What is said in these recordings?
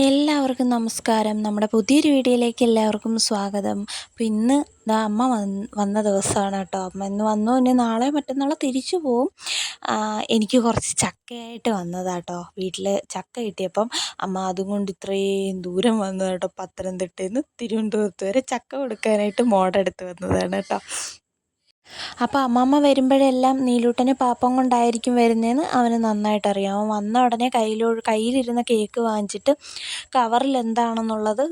എല്ലാവർക്കും നമസ്കാരം. നമ്മുടെ പുതിയൊരു വീഡിയോയിലേക്ക് എല്ലാവർക്കും സ്വാഗതം. അപ്പോൾ ഇന്ന് ഇതാ അമ്മ വന്ന് ദിവസമാണ് കേട്ടോ. അമ്മ ഇന്ന് വന്നു ഇനി നാളെ മറ്റന്നാളെ തിരിച്ചു പോവും. എനിക്ക് കുറച്ച് ചക്കയായിട്ട് വന്നതാട്ടോ വീട്ടിൽ ചക്ക കിട്ടിയപ്പം അമ്മ അതും കൊണ്ട് ഇത്രയും ദൂരം വന്നതാട്ടോ പത്തനംതിട്ടയിൽ നിന്ന് തിരുവനന്തപുരത്ത് വരെ ചക്ക കൊടുക്കാനായിട്ട് മോടെടുത്ത് വന്നതാണ് കേട്ടോ. അപ്പോൾ അമ്മമ്മ വരുമ്പോഴെല്ലാം നീലൂട്ടന് പാപ്പം കൊണ്ടായിരിക്കും വരുന്നതെന്ന് അവന് നന്നായിട്ട് അറിയാം അവൻ വന്ന ഉടനെ കയ്യിലോ കയ്യിലിരുന്ന കേക്ക് വാങ്ങിച്ചിട്ട് കവറിൽ എന്താണെന്നുള്ളത്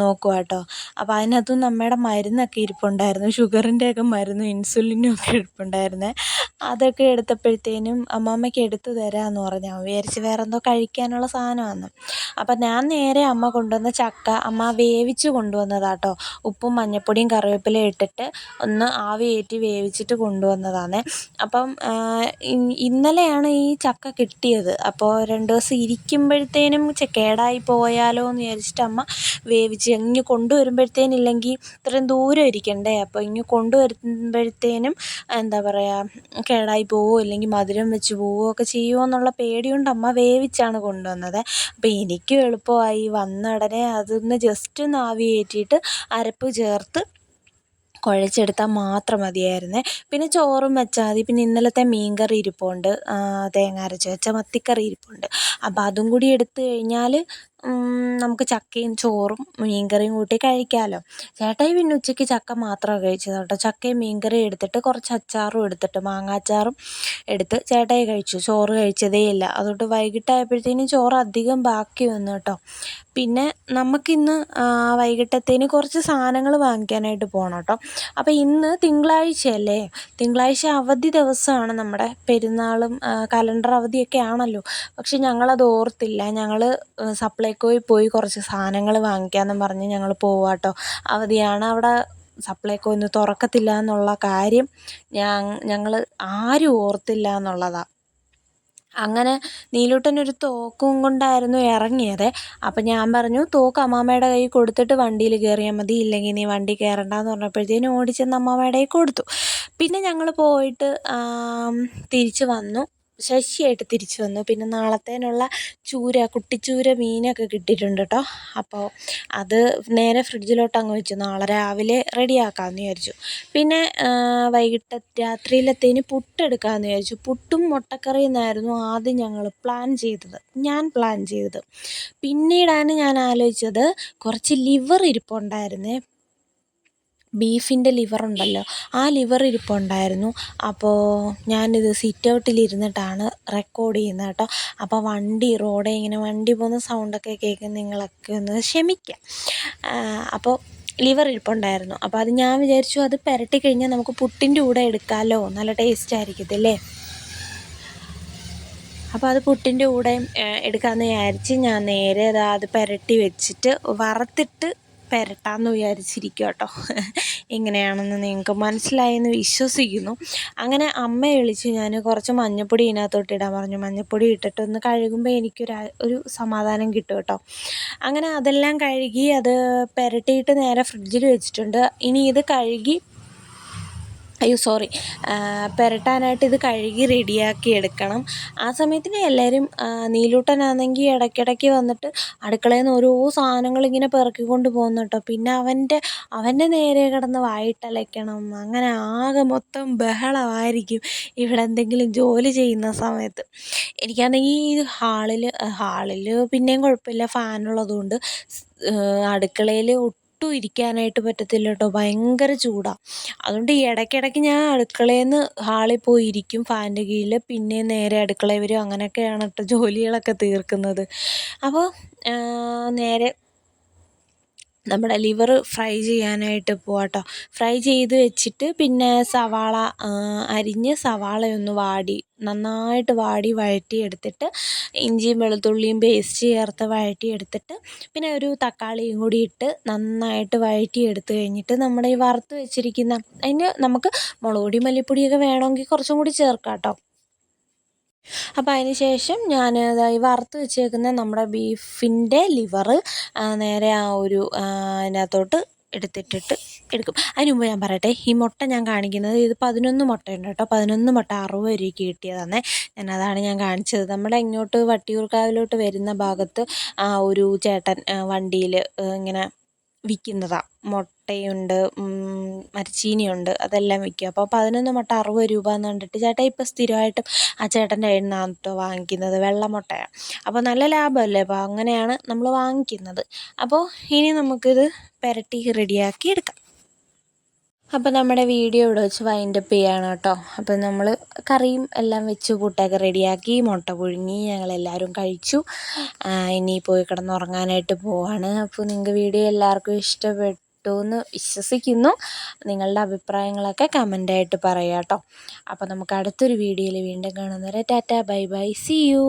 നോക്കുക കേട്ടോ അപ്പോൾ അതിനകത്തും നമ്മുടെ മരുന്നൊക്കെ ഇരിപ്പുണ്ടായിരുന്നു. ഷുഗറിന്റെയൊക്കെ മരുന്നും ഇൻസുലിനും ഒക്കെ ഇരിപ്പുണ്ടായിരുന്നേ. അതൊക്കെ എടുത്തപ്പോഴത്തേനും അമ്മാമ്മയ്ക്ക് എടുത്തു തരാമെന്ന് പറഞ്ഞു. വിചാരിച്ച് വേറെ എന്തോ കഴിക്കാനുള്ള സാധനമാണ് അപ്പം ഞാൻ നേരെ അമ്മ കൊണ്ടുവന്ന ചക്ക അമ്മ വേവിച്ച് കൊണ്ടുവന്നതാട്ടോ ഉപ്പും മഞ്ഞൾപ്പൊടിയും കറിവേപ്പിലയും ഇട്ടിട്ട് ഒന്ന് ആവി ഏറ്റി വേവിച്ചിട്ട് കൊണ്ടുവന്നതാണ് അപ്പം ഇന്നലെയാണ് ഈ ചക്ക കിട്ടിയത്. അപ്പോൾ രണ്ട് ദിവസം ഇരിക്കുമ്പോഴത്തേനും കേടായി പോയാലോ എന്ന് വിചാരിച്ചിട്ട് അമ്മ വേവിച്ച് ഇങ്ങ് കൊണ്ടുവരുമ്പോഴത്തേനും ഇല്ലെങ്കിൽ ഇത്രയും ദൂരം ഇരിക്കണ്ടേ? അപ്പോൾ ഇങ്ങ് കൊണ്ടുവരുമ്പോഴത്തേനും എന്താ പറയുക കേടായി പോവുമോ ഇല്ലെങ്കിൽ മധുരം വെച്ച് പോവുകയോ ഒക്കെ ചെയ്യുമോ എന്നുള്ള പേടിയുണ്ട് അമ്മ വേവിച്ചാണ് കൊണ്ടുവന്നത്. അപ്പോൾ എനിക്കും എളുപ്പമായി. വന്ന ഉടനെ അതൊന്ന് ജസ്റ്റ് ഒന്ന് ആവി കയറ്റിയിട്ട് അരപ്പ് ചേർത്ത് കുഴച്ചെടുത്താൽ മാത്രം മതിയായിരുന്നേ. പിന്നെ ചോറും വെച്ചാൽ മതി. പിന്നെ ഇന്നലത്തെ മീൻകറി ഇരിപ്പുണ്ട്. തേങ്ങ അരച്ച് വെച്ച മത്തിക്കറി ഇരിപ്പുണ്ട്. അപ്പോൾ അതും കൂടി എടുത്തു കഴിഞ്ഞാൽ നമുക്ക് ചക്കയും ചോറും മീൻകറിയും കൂട്ടി കഴിക്കാമല്ലോ ചേട്ടായി പിന്നെ ഉച്ചയ്ക്ക് ചക്ക മാത്രമാണ് കഴിച്ചത് കേട്ടോ. ചക്കയും മീൻകറിയും എടുത്തിട്ട് കുറച്ച് അച്ചാറും എടുത്തിട്ട് മാങ്ങ അച്ചാറും എടുത്ത് ചേട്ടായി കഴിച്ചു. ചോറ് കഴിച്ചതേ ഇല്ല. അതുകൊണ്ട് വൈകിട്ടായപ്പോഴത്തേനും ചോറ് അധികം ബാക്കി വന്നു കേട്ടോ. പിന്നെ നമുക്കിന്ന് വൈകിട്ടത്തേന് കുറച്ച് സാധനങ്ങൾ വാങ്ങിക്കാനായിട്ട് പോകണം കേട്ടോ. അപ്പോൾ ഇന്ന് തിങ്കളാഴ്ചയല്ലേ? തിങ്കളാഴ്ച അവധി ദിവസമാണ് നമ്മുടെ പെരുന്നാളും കലണ്ടർ അവധിയൊക്കെ ആണല്ലോ. പക്ഷെ ഞങ്ങളത് ഓർത്തില്ല. ഞങ്ങൾ സപ്ലൈക്കോയിൽ പോയി കുറച്ച് സാധനങ്ങൾ വാങ്ങിക്കാമെന്നും പറഞ്ഞ് ഞങ്ങൾ പോവാട്ടോ അവധിയാണ്. അവിടെ സപ്ലൈക്കോ ഇന്ന് തുറക്കത്തില്ല എന്നുള്ള കാര്യം ഞങ്ങൾ ആരും ഓർത്തില്ല എന്നുള്ളതാണ് അങ്ങനെ നീലൂട്ടൻ ഒരു തോക്കും കൊണ്ടായിരുന്നു ഇറങ്ങിയത്. അപ്പം ഞാൻ പറഞ്ഞു തോക്ക് അമ്മാമ്മയുടെ കയ്യിൽ കൊടുത്തിട്ട് വണ്ടിയിൽ കയറിയാൽ മതി. ഇല്ലെങ്കിൽ നീ വണ്ടി കയറണ്ടെന്ന് പറഞ്ഞപ്പോഴത്തേനും ഓടിച്ചെന്ന് അമ്മാമ്മയുടെ കയ്യിൽ കൊടുത്തു. പിന്നെ ഞങ്ങൾ പോയിട്ട് തിരിച്ച് വന്നു. ശശിയായിട്ട് തിരിച്ചു വന്നു. പിന്നെ നാളത്തേനുള്ള ചൂര കുട്ടിച്ചൂര മീനൊക്കെ കിട്ടിയിട്ടുണ്ട് കേട്ടോ അപ്പോൾ അത് നേരെ ഫ്രിഡ്ജിലോട്ട് അങ്ങ് വെച്ചു. നാളെ രാവിലെ റെഡിയാക്കാമെന്ന് വിചാരിച്ചു. പിന്നെ വൈകിട്ട് രാത്രിയിലത്തേന് പുട്ടെടുക്കാമെന്ന് വിചാരിച്ചു. പുട്ടും മുട്ടക്കറിയും എന്നായിരുന്നു ആദ്യം ഞങ്ങൾ പ്ലാൻ ചെയ്തത്. ഞാൻ പ്ലാൻ ചെയ്തത്. പിന്നീടാണ് ഞാൻ ആലോചിച്ചത് കുറച്ച് ലിവർ ഇരിപ്പുണ്ടായിരുന്നേ. ബീഫിന്റെ ലിവറുണ്ടല്ലോ. ആ ലിവർ ഇരിപ്പുണ്ടായിരുന്നു. അപ്പോൾ ഞാനിത് സിറ്റ് ഔട്ടിലിരുന്നിട്ടാണ് റെക്കോർഡ് ചെയ്യുന്നത് കേട്ടോ. അപ്പോൾ വണ്ടി റോഡേ ഇങ്ങനെ വണ്ടി പോകുന്ന സൗണ്ടൊക്കെ കേൾക്കുന്ന നിങ്ങളൊക്കെ ഒന്ന് ക്ഷമിക്കുക അപ്പോൾ ലിവർ ഇരിപ്പുണ്ടായിരുന്നു. അപ്പോൾ അത് ഞാൻ വിചാരിച്ചു അത് പുരട്ടി കഴിഞ്ഞാൽ നമുക്ക് പുട്ടിന്റെ കൂടെ എടുക്കാമല്ലോ നല്ല ടേസ്റ്റ് ആയിരിക്കത്തില്ലേ? അപ്പോൾ അത് പുട്ടിന്റെ കൂടെ എടുക്കാമെന്ന് വിചാരിച്ച് ഞാൻ നേരെ അത് പുരട്ടി വെച്ചിട്ട് വറുത്തിട്ട് പെരട്ടാമെന്ന് വിചാരിച്ചിരിക്കുക കേട്ടോ എങ്ങനെയാണെന്ന് നിങ്ങൾക്ക് മനസ്സിലായെന്ന് വിശ്വസിക്കുന്നു. അങ്ങനെ അമ്മ വിളിച്ച് ഞാൻ കുറച്ച് മഞ്ഞപ്പൊടി ഇതിനകത്തോട്ട് ഇടാൻ പറഞ്ഞു. മഞ്ഞപ്പൊടി ഇട്ടിട്ട് ഒന്ന് കഴുകുമ്പോൾ എനിക്കൊരു ഒരു സമാധാനം കിട്ടും കേട്ടോ അങ്ങനെ അതെല്ലാം കഴുകി അത് പെരട്ടിയിട്ട് നേരെ ഫ്രിഡ്ജിൽ വെച്ചിട്ടുണ്ട്. ഇനി ഇത് കഴുകി അയ്യോ സോറി പുരട്ടാനായിട്ട് ഇത് കഴുകി റെഡിയാക്കി എടുക്കണം. ആ സമയത്തിന് എല്ലാവരും നീലൂട്ടനാണെങ്കിൽ ഇടയ്ക്കിടയ്ക്ക് വന്നിട്ട് അടുക്കളയിൽ നിന്ന് ഓരോ സാധനങ്ങൾ ഇങ്ങനെ പെറുക്കിക്കൊണ്ട് പോകുന്നു കേട്ടോ. പിന്നെ അവന്റെ അവന്റെ നേരെ കിടന്ന് വായിട്ടലയ്ക്കണം. അങ്ങനെ ആകെ മൊത്തം ബഹളമായിരിക്കും ഇവിടെ എന്തെങ്കിലും ജോലി ചെയ്യുന്ന സമയത്ത്. എനിക്കാണെങ്കിൽ ഈ ഹാളിൽ ഹാളിൽ പിന്നെയും കുഴപ്പമില്ല. ഫാനുള്ളതുകൊണ്ട് അടുക്കളയിൽ ഒട്ടും ഇരിക്കാനായിട്ട് പറ്റത്തില്ല കേട്ടോ ഭയങ്കര ചൂടാണ് അതുകൊണ്ട് ഈ ഇടയ്ക്കിടയ്ക്ക് ഞാൻ അടുക്കളയിൽ നിന്ന് ഹാളിൽ പോയി ഇരിക്കും ഫാന്റെ കീഴിൽ. പിന്നെ നേരെ അടുക്കളയിൽ വരും. അങ്ങനെയൊക്കെയാണ് കേട്ടോ ജോലികളൊക്കെ തീർക്കുന്നത്. അപ്പോൾ നേരെ നമ്മുടെ ലിവർ ഫ്രൈ ചെയ്യാനായിട്ട് പോവാം കേട്ടോ ഫ്രൈ ചെയ്ത് വെച്ചിട്ട് പിന്നെ സവാള അരിഞ്ഞ് സവാളയൊന്ന് വാടി നന്നായിട്ട് വാടി വഴറ്റിയെടുത്തിട്ട് ഇഞ്ചിയും വെളുത്തുള്ളിയും പേസ്റ്റ് ചേർത്ത് വഴറ്റിയെടുത്തിട്ട് പിന്നെ ഒരു തക്കാളിയും കൂടി ഇട്ട് നന്നായിട്ട് വഴറ്റിയെടുത്ത് കഴിഞ്ഞിട്ട് നമ്മുടെ ഈ വറുത്ത് വെച്ചിരിക്കുന്ന അതിന് നമുക്ക് മുളക് പൊടി മല്ലിപ്പൊടിയൊക്കെ വേണമെങ്കിൽ കുറച്ചും കൂടി ചേർക്കാം കേട്ടോ അപ്പോൾ അതിന് ശേഷം ഞാൻ ഈ വറുത്ത് വെച്ചേക്കുന്ന നമ്മുടെ ബീഫിന്റെ ലിവറ് നേരെ ആ ഒരു അതിനകത്തോട്ട് എടുത്തിട്ടിട്ട് എടുക്കും. അതിന് മുമ്പ് ഞാൻ പറയട്ടെ ഈ മുട്ട ഞാൻ കാണിക്കുന്നത് ഇത് പതിനൊന്ന് മുട്ടയുണ്ട് കേട്ടോ. പതിനൊന്ന് മുട്ട അറുപത് രൂപയ്ക്ക് കിട്ടിയതാണ്. ഞാൻ അതാണ് ഞാൻ കാണിച്ചത്. നമ്മുടെ ഇങ്ങോട്ട് വട്ടിയൂർക്കാവിലോട്ട് വരുന്ന ഭാഗത്ത് ആ ഒരു ചേട്ടൻ വണ്ടിയിൽ ഇങ്ങനെ വിൽക്കുന്നതാണ് മുട്ടയുണ്ട് മരച്ചീനിയുണ്ട് അതെല്ലാം വിൽക്കും അപ്പോൾ പതിനൊന്ന് മുട്ട അറുപത് രൂപ എന്ന് കണ്ടിട്ട് ചേട്ടാ ഇപ്പോൾ സ്ഥിരമായിട്ടും ആ ചേട്ടന്റെ കയ്യിൽ വാങ്ങിക്കുന്നത് വെള്ള മുട്ടയാണ് അപ്പോൾ നല്ല ലാഭമല്ലേ? അപ്പോൾ അങ്ങനെയാണ് നമ്മൾ വാങ്ങിക്കുന്നത്. അപ്പോൾ ഇനി നമുക്കിത് പെരട്ടി റെഡിയാക്കി എടുക്കാം. അപ്പോൾ നമ്മുടെ വീഡിയോ ഇവിടെ വെച്ച് വൈൻഡപ്പ് ചെയ്യാണ് കേട്ടോ. അപ്പോൾ നമ്മൾ കറിയും എല്ലാം വെച്ച് കൂട്ടൊക്കെ റെഡിയാക്കി മുട്ട പുഴുങ്ങി ഞങ്ങളെല്ലാവരും കഴിച്ചു. ഇനി പോയി കിടന്നുറങ്ങാനായിട്ട് പോവാണ്. അപ്പോൾ നിങ്ങൾക്ക് വീഡിയോ എല്ലാവർക്കും ഇഷ്ടപ്പെട്ടു എന്ന് വിശ്വസിക്കുന്നു. നിങ്ങളുടെ അഭിപ്രായങ്ങളൊക്കെ കമന്റായിട്ട് പറയാം കേട്ടോ അപ്പോൾ നമുക്ക് അടുത്തൊരു വീഡിയോയിൽ വീണ്ടും കാണുന്നവരെ tata bye bye see you